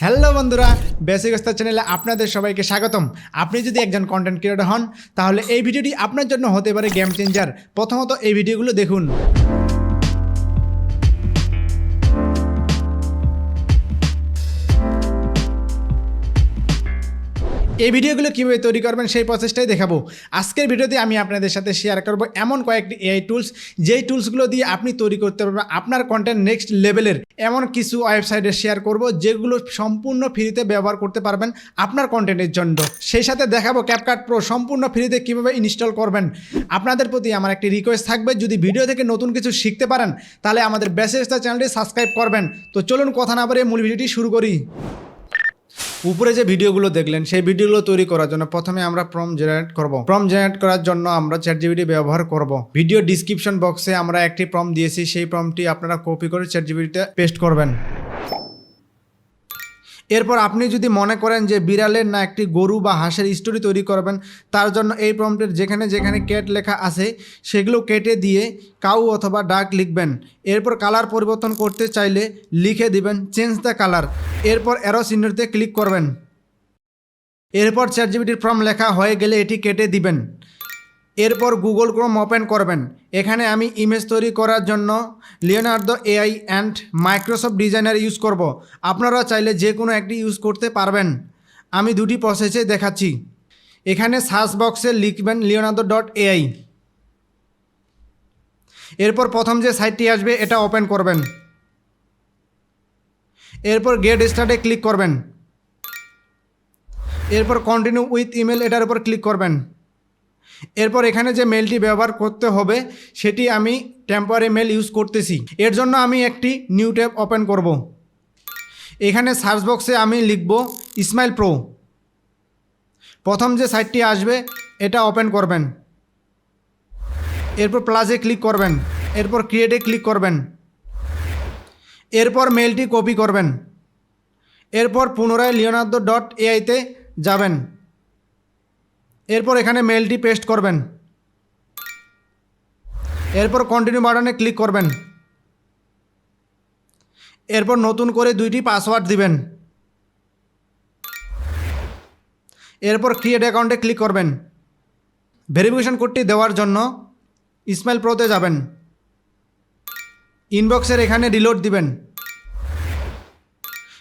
Hello বন্ধুরা basic স্তর চ্যানেলে আপনাদের সবাইকে স্বাগতম। আপনি যদি একজন কন্টেন্ট ক্রিয়েটর হন, তাহলে এই ভিডিওটি আপনার জন্য হতে পারে গেম চেঞ্জার প্রথমত এই ভিডিওগুলো দেখুন। এই ভিডিওগুলো কীভাবে তৈরি করবেন সেই প্রসেসটাই দেখাবো। আজকের ভিডিওতে আমি আপনাদের সাথে শেয়ার করব এমন কয়েকটি এআই টুলস যেই টুলসগুলো দিয়ে আপনি তৈরি করতে পারবেন আপনার কন্টেন্ট নেক্সট লেভেলের এমন কিছু ওয়েবসাইটে শেয়ার করব, যেগুলো সম্পূর্ণ ফ্রিতে ব্যবহার করতে পারবেন আপনার কন্টেন্টের জন্য। সেই সাথে দেখাবো ক্যাপকাট প্রো সম্পূর্ণ ফ্রিতে কীভাবে ইনস্টল করবেন। আপনাদের প্রতি আমার একটি রিকোয়েস্ট থাকবে, যদি ভিডিও থেকে নতুন কিছু শিখতে পারেন, তাহলে আমাদের বেসেস চ্যানেলটি সাবস্ক্রাইব করবেন। তো চলুন কথা না বলে মূল ভিডিওটি শুরু করি। উপরে যে ভিডিওগুলো দেখলেন, সেই ভিডিওগুলো তৈরি করার জন্য প্রথমে আমরা প্রম জেনারেট করব। প্রম জেনারেট করার জন্য আমরা চ্যাট জিবিটি ব্যবহার করব। ভিডিও ডিসক্রিপশন বক্সে আমরা একটি প্রম দিয়েছি, সেই প্রমটি আপনারা কপি করে চ্যাট জিবিটিতে পেস্ট করবেন। এরপর আপনি যদি মনে করেন যে বিড়ালের না একটি গরু বা হাঁসের স্টোরি তৈরি করবেন, তার জন্য এই প্রম্পটের যেখানে যেখানে ক্যাট লেখা আছে, সেগুলো কেটে দিয়ে কাউ অথবা ডাক লিখবেন। এরপর কালার পরিবর্তন করতে চাইলে লিখে দিবেন চেঞ্জ দ্য কালার এরপর অ্যারো চিহ্নটিতে ক্লিক করবেন। এরপর চ্যাট জিবিটির ফর্ম লেখা হয়ে গেলে এটি কেটে দিবেন। এরপর গুগল ক্রোম ওপেন করবেন। এখানে আমি ইমেজ তৈরি করার জন্য Leonardo AI and Microsoft designer use করব। আপনারা চাইলে যে কোনো একটি ইউজ করতে পারবেন। আমি দুটি প্রসেসে দেখাচ্ছি। এখানে সার্চ বক্সে লিখবেন লিওনার্দো ডট এআই এরপর প্রথম যে সাইটটি আসবে, এটা ওপেন করবেন। এরপর গেট স্টার্টে ক্লিক করবেন। এরপর কন্টিনিউ উইথ ইমেল এটার উপর ক্লিক করবেন। এরপর এখানে যে মেলটি ব্যবহার করতে হবে, সেটি আমি টেম্পোরারি মেল ইউজ করতেছি। এর জন্য আমি একটি নিউ ট্যাব ওপেন করব। এখানে সার্চ বক্সে আমি লিখব ইসমাইল প্রো প্রথম যে সাইটটি আসবে, এটা ওপেন করবেন। এরপর প্লাসে ক্লিক করবেন। এরপর ক্রিয়েটে ক্লিক করবেন। এরপর মেলটি কপি করবেন। এরপর পুনরায় লিওনার্দো ডট এআইতে যাবেন। এরপর এখানে মেলটি পেস্ট করবেন। এরপর কন্টিনিউ বাটনে ক্লিক করবেন। এরপর নতুন করে দুইটি পাসওয়ার্ড দিবেন। এরপর ক্রিয়েট অ্যাকাউন্টে ক্লিক করবেন। ভেরিফিকেশন কোডটি দেওয়ার জন্য ইসমাইল প্রোতে যাবেন। ইনবক্সের এখানে রিলোড দিবেন।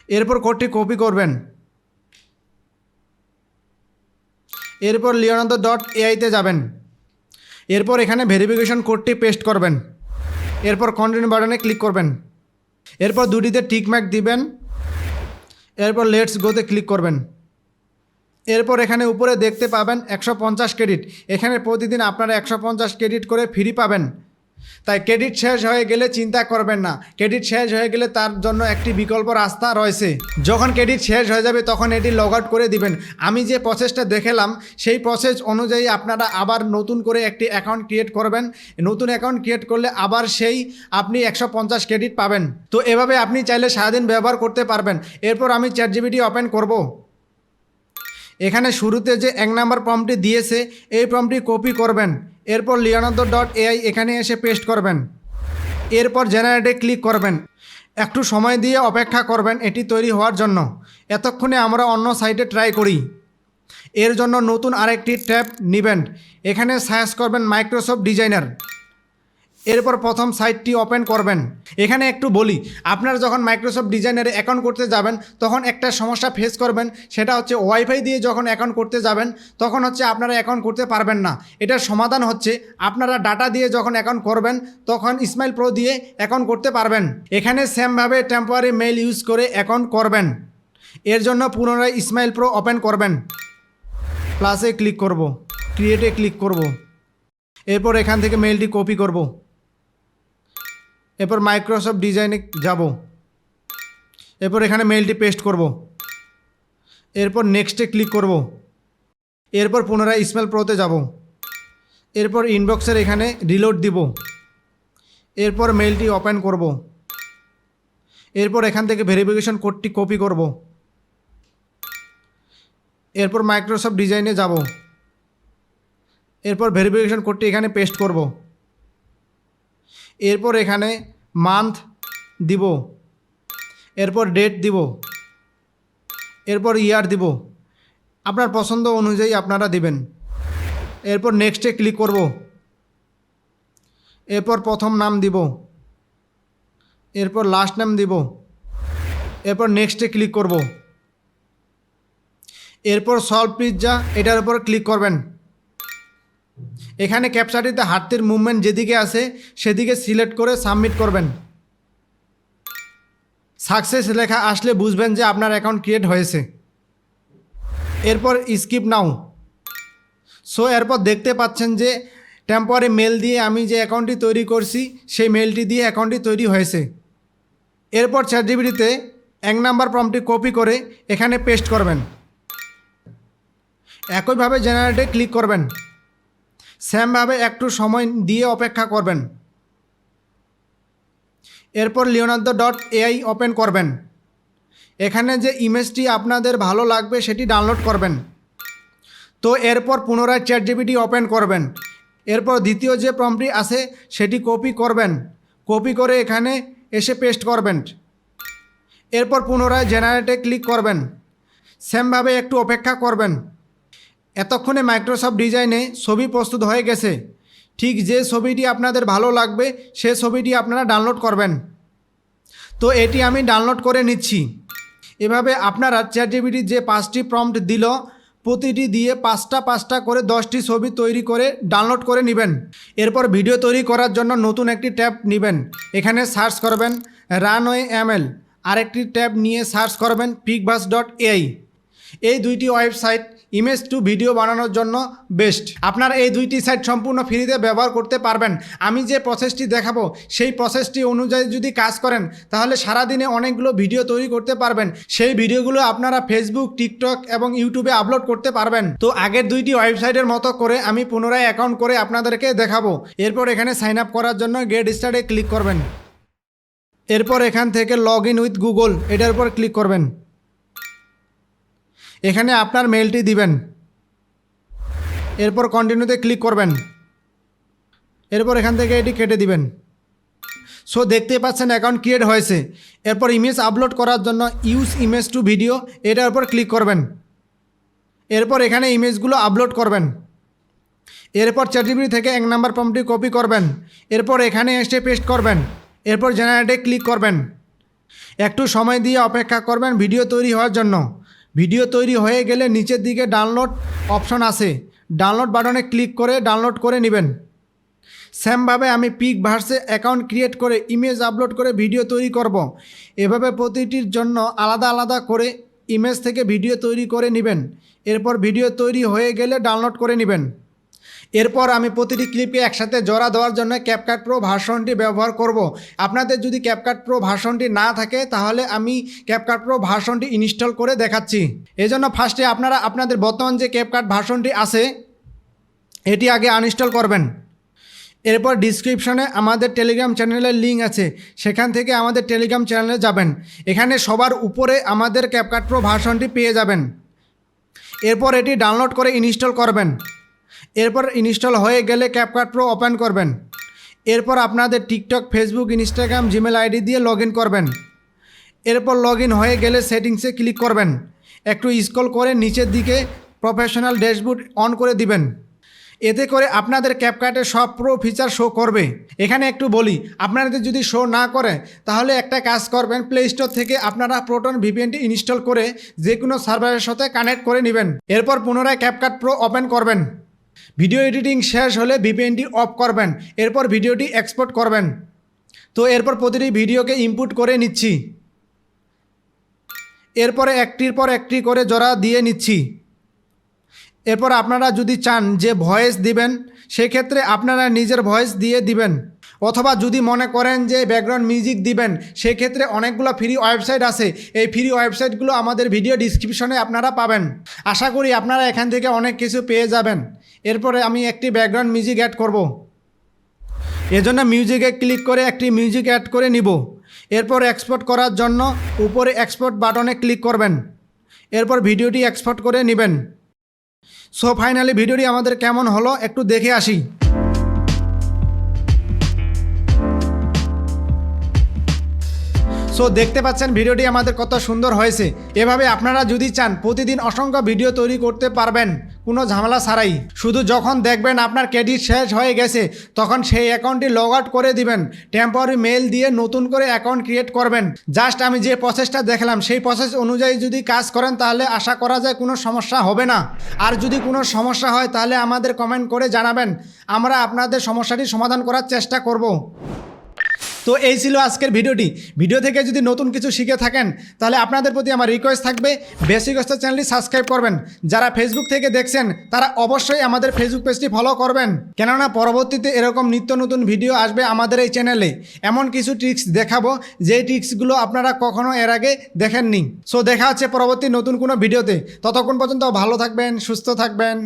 এরপর কোডটি কপি করবেন। এরপর লিওনাদো ডট এআইতে যাবেন। এরপর এখানে ভেরিফিকেশন কোডটি পেস্ট করবেন। এরপর কন্টিনিউ বাটনে ক্লিক করবেন। এরপর দুটিতে টিক ম্যাক দিবেন। এরপর লেটস গোতে ক্লিক করবেন। এরপর এখানে উপরে দেখতে পাবেন একশো পঞ্চাশ ক্রেডিট। এখানে প্রতিদিন আপনারা একশো পঞ্চাশ ক্রেডিট করে ফ্রি পাবেন। তাই ক্রেডিট শেষ হয়ে গেলে চিন্তা করবেন না। ক্রেডিট শেষ হয়ে গেলে তার জন্য একটি বিকল্প রাস্তা রয়েছে। যখন ক্রেডিট শেষ হয়ে যাবে, তখন এটি লগ আউট করে দিবেন। আমি যে প্রসেসটা দেখালাম, সেই প্রসেস অনুযায়ী আপনারা আবার নতুন করে একটি অ্যাকাউন্ট ক্রিয়েট করবেন। নতুন অ্যাকাউন্ট ক্রিয়েট করলে আবার সেই আপনি একশো পঞ্চাশ ক্রেডিট পাবেন। তো এভাবে আপনি চাইলে সারাদিন ব্যবহার করতে পারবেন। এরপর আমি চ্যাট জিবিটি ওপেন করব। এখানে শুরুতে যে এক নাম্বার ফর্মটি দিয়েছে, এই ফর্মটি কপি করবেন। এরপর লিওনার্দো ডট এআই এখানে এসে পেস্ট করবেন। এরপর জেনারেটে ক্লিক করবেন। একটু সময় দিয়ে অপেক্ষা করবেন, এটি তৈরি হওয়ার জন্য। এতক্ষণে আমরা অন্য সাইটে ট্রাই করি। এর জন্য নতুন আরেকটি ট্যাব নেবেন। এখানে সার্চ করবেন মাইক্রোসফট ডিজাইনার। এরপর প্রথম সাইটটি ওপেন করবেন। এখানে একটু বলি, আপনারা যখন মাইক্রোসফট ডিজাইনারে অ্যাকাউন্ট করতে যাবেন, তখন একটা সমস্যা ফেস করবেন, সেটা হচ্ছে ওয়াইফাই দিয়ে যখন অ্যাকাউন্ট করতে যাবেন, তখন হচ্ছে আপনারা অ্যাকাউন্ট করতে পারবেন না। এটার সমাধান হচ্ছে, আপনারা ডাটা দিয়ে যখন অ্যাকাউন্ট করবেন, তখন স্মাইল প্রো দিয়ে অ্যাকাউন্ট করতে পারবেন। এখানে সেমভাবে টেম্পোরারি মেইল ইউজ করে অ্যাকাউন্ট করবেন। এর জন্য পুনরায় স্মাইল প্রো ওপেন করবেন। প্লাসে ক্লিক করব ক্রিয়েটে ক্লিক করব। এরপর এখান থেকে মেইলটি কপি করব। এরপর মাইক্রোসফট ডিজাইনে যাব। এরপর এখানে মেলটি পেস্ট করব। এরপর নেক্সটে ক্লিক করব। এরপর পুনরায় স্মেল প্রোতে যাব। এরপর ইনবক্সের এখানে রিলোড দিব। এরপর মেলটি ওপেন করব। এরপর এখান থেকে ভেরিফিকেশন কোডটি কপি করব। এরপর মাইক্রোসফট ডিজাইনে যাব। এরপর ভেরিফিকেশন কোডটি এখানে পেস্ট করব। এরপর এখানে মান্থ দিব, এরপর ডেট দিব, এরপর ইয়ার দিব। আপনার পছন্দ অনুযায়ী আপনারা দিবেন। এরপর নেক্সটে ক্লিক করব। এরপর প্রথম নাম দিব। এরপর লাস্ট নাম দিব। এরপর নেক্সটে ক্লিক করব। এরপর সলভ পিৎজা এটার উপর ক্লিক করবেন। এখানে ক্যাপচাটিতে হাতের মুভমেন্ট যেদিকে আছে, সেদিকে সিলেক্ট করে সাবমিট করবেন। সাকসেস লেখা আসলে বুঝবেন যে আপনার অ্যাকাউন্ট ক্রিয়েট হয়েছে। এরপর স্কিপ নাও। সো, এরপর দেখতে পাচ্ছেন যে টেম্পোয়ারি মেল দিয়ে আমি যে অ্যাকাউন্টটি তৈরি করছি, সেই মেলটি দিয়ে অ্যাকাউন্টটি তৈরি হয়েছে। এরপর চ্যাটজিবিটিতে এক নাম্বার প্রম্পটি কপি করে এখানে পেস্ট করবেন। একইভাবে জেনারেটে ক্লিক করবেন। সেমভাবে একটু সময় দিয়ে অপেক্ষা করবেন। এরপর লিওনার্দো ডট এআই ওপেন করবেন। এখানে যে ইমেজটি আপনাদের ভালো লাগবে সেটি ডাউনলোড করবেন। তো এরপর পুনরায় চ্যাট জিপিটি ওপেন করবেন। এরপর দ্বিতীয় যে প্রম্পটি আছে সেটি কপি করবেন। কপি করে এখানে এসে পেস্ট করবেন। এরপর পুনরায় জেনারেটে ক্লিক করবেন। সেমভাবে একটু অপেক্ষা করবেন। এতক্ষণে মাইক্রোসফট ডিজাইনে ছবি প্রস্তুত হয়ে গেছে। ঠিক যে ছবিটি আপনাদের ভালো লাগবে, সে ছবিটি আপনারা ডাউনলোড করবেন। তো এটি আমি ডাউনলোড করে নিচ্ছি। এভাবে আপনারা চ্যাট জিবিটি যে পাঁচটি প্রম্পট দিল, প্রতিটি দিয়ে পাঁচটা পাঁচটা করে দশটি ছবি তৈরি করে ডাউনলোড করে নেবেন। এরপর ভিডিও তৈরি করার জন্য নতুন একটি ট্যাব নেবেন। এখানে সার্চ করবেন রানওয়ে এমএল। আরেকটি ট্যাব নিয়ে সার্চ করবেন পিকবাস ডট এআই এই দুইটি ওয়েবসাইট ইমেজ টু ভিডিও বানানোর জন্য বেস্ট আপনার এই দুইটি সাইট সম্পূর্ণ ফ্রিতে ব্যবহার করতে পারবেন। আমি যে প্রসেসটি দেখাবো, সেই প্রসেসটি অনুযায়ী যদি কাজ করেন, তাহলে সারাদিনে অনেকগুলো ভিডিও তৈরি করতে পারবেন। সেই ভিডিওগুলো আপনারা ফেসবুক টিকটক এবং ইউটিউবে আপলোড করতে পারবেন। তো আগের দুইটি ওয়েবসাইটের মতো করে আমি পুনরায় অ্যাকাউন্ট করে আপনাদেরকে দেখাবো। এরপর এখানে সাইন আপ করার জন্য গেট স্টার্টে ক্লিক করবেন। এরপর এখান থেকে লগ ইন উইথ গুগল এটার উপর ক্লিক করবেন। এখানে আপনার মেলটি দিবেন। এরপর কন্টিনিউতে ক্লিক করবেন। এরপর এখান থেকে এটি কেটে দিবেন। সো দেখতে পাচ্ছেন অ্যাকাউন্ট ক্রিয়েট হয়েছে। এরপর ইমেজ আপলোড করার জন্য ইউজ ইমেজ টু ভিডিও এটার উপর ক্লিক করবেন। এরপর এখানে ইমেজগুলো আপলোড করবেন। এরপর চ্যাটিবিটি থেকে এক নাম্বার প্রম্পটি কপি করবেন। এরপর এখানে এসে পেস্ট করবেন। এরপর জেনারেটে ক্লিক করবেন। একটু সময় দিয়ে অপেক্ষা করবেন ভিডিও তৈরি হওয়ার জন্য। ভিডিও তৈরি হয়ে গেলে নিচের দিকে ডাউনলোড অপশন আছে। ডাউনলোড বাটনে ক্লিক করে ডাউনলোড করে নেবেন। সেমভাবে আমি পিক ভার্সে অ্যাকাউন্ট ক্রিয়েট করে ইমেজ আপলোড করে ভিডিও তৈরি করব। এভাবে প্রতিটির জন্য আলাদা আলাদা করে ইমেজ থেকে ভিডিও তৈরি করে নেবেন। এরপর ভিডিও তৈরি হয়ে গেলে ডাউনলোড করে নেবেন। এরপর আমি প্রতিটি ক্লিপকে একসাথে জোড়া দেওয়ার জন্য ক্যাপকাট প্রো ভার্সনটি ব্যবহার করব। আপনাদের যদি ক্যাপকাট প্রো ভার্সনটি না থাকে, তাহলে আমি ক্যাপকাট প্রো ভার্সনটি ইনস্টল করে দেখাচ্ছি। এজন্য ফার্স্টে আপনারা, আপনাদের বর্তমান যে ক্যাপকাট ভার্সনটি আছে, এটি আগে আনইনস্টল করবেন। এরপর ডিসক্রিপশনে আমাদের টেলিগ্রাম চ্যানেলের লিঙ্ক আছে। সেখান থেকে আমাদের টেলিগ্রাম চ্যানেলে যাবেন। এখানে সবার উপরে আমাদের ক্যাপকাট প্রো ভার্সনটি পেয়ে যাবেন। এরপর এটি ডাউনলোড করে ইনস্টল করবেন। এরপর ইনস্টল হয়ে গেলে ক্যাপকাট প্রো ওপেন করবেন। এরপর আপনাদের TikTok Facebook Instagram Gmail ID দিয়ে লগ করবেন। এরপর লগ হয়ে গেলে সেটিংসে ক্লিক করবেন। একটু স্ক্রল করে নিচের দিকে প্রফেশনাল ড্যাশবোর্ড অন করে দিবেন। এতে করে আপনাদের ক্যাপকাটের সব প্রো ফিচার শো করবে। এখানে একটু বলি, আপনাদের যদি শো না করে, তাহলে একটা কাজ করবেন প্লে স্টোর থেকে আপনারা প্রোটন ভিপিএনটি ইনস্টল করে যে কোনো সার্ভারের সাথে কানেক্ট করে নেবেন। এরপর পুনরায় ক্যাপকাট প্রো ওপেন করবেন। ভিডিও এডিটিং শেষ হলে ভিপিএনটি অফ করবেন, এরপর ভিডিওটি এক্সপোর্ট করবেন। তো এরপর প্রতিটি ভিডিওকে ইনপুট করে নিচ্ছি। এরপরে একটির পর একটি করে জোড়া দিয়ে নিচ্ছি। এরপর আপনারা যদি চান যে ভয়েস দিবেন, সেক্ষেত্রে আপনারা নিজের ভয়েস দিয়ে দিবেন। অথবা যদি মনে করেন যে ব্যাকগ্রাউন্ড মিউজিক দিবেন, সেক্ষেত্রে অনেকগুলো ফ্রি ওয়েবসাইট আছে। এই ফ্রি ওয়েবসাইটগুলো আমাদের ভিডিও ডিসক্রিপশনে আপনারা পাবেন। আশা করি আপনারা এখান থেকে অনেক কিছু পেয়ে যাবেন। এরপরে আমি একটি ব্যাকগ্রাউন্ড মিউজিক অ্যাড করব। এজন্য মিউজিকে ক্লিক করে একটি মিউজিক অ্যাড করে নিব। এরপর এক্সপোর্ট করার জন্য উপরে এক্সপোর্ট বাটনে ক্লিক করবেন। এরপর ভিডিওটি এক্সপোর্ট করে নেবেন। সো ফাইনালি ভিডিওটি আমাদের কেমন হলো একটু দেখে আসি। সো দেখতে পাচ্ছেন ভিডিওটি আমাদের কত সুন্দর হয়েছে। এভাবে আপনারা যদি চান, প্রতিদিন অসংখ্য ভিডিও তৈরি করতে পারবেন। কোনো ঝামেলা ছাড়াই। শুধু যখন দেখবেন আপনার ক্রেডিট শেষ হয়ে গেছে, তখন সেই অ্যাকাউন্টটি লগ আউট করে দিবেন। টেম্পোরারি মেল দিয়ে নতুন করে অ্যাকাউন্ট ক্রিয়েট করবেন। জাস্ট আমি যে প্রসেসটা দেখলাম, সেই প্রসেস অনুযায়ী যদি কাজ করেন, তাহলে আশা করা যায় কোনো সমস্যা হবে না। আর যদি কোনো সমস্যা হয়, তাহলে আমাদের কমেন্ট করে জানাবেন। আমরা আপনাদের সমস্যাটি সমাধান করার চেষ্টা করব। তো এই ছিল আজকের ভিডিওটি। ভিডিও থেকে যদি নতুন কিছু শিখে থাকেন, তাহলে আপনাদের প্রতি আমার রিকোয়েস্ট থাকবে বেসিক অস্ত্র চ্যানেলটি সাবস্ক্রাইব করবেন। যারা ফেসবুক থেকে দেখছেন, তারা অবশ্যই আমাদের ফেসবুক পেজটি ফলো করবেন। কেননা পরবর্তীতে এরকম নিত্য নতুন ভিডিও আসবে আমাদের এই চ্যানেলে এমন কিছু ট্রিক্স দেখাবো যে ট্রিক্সগুলো আপনারা কখনো এর আগে দেখেননি। সো দেখা হচ্ছে পরবর্তী নতুন কোনো ভিডিওতে ততক্ষণ পর্যন্ত ভালো থাকবেন, সুস্থ থাকবেন।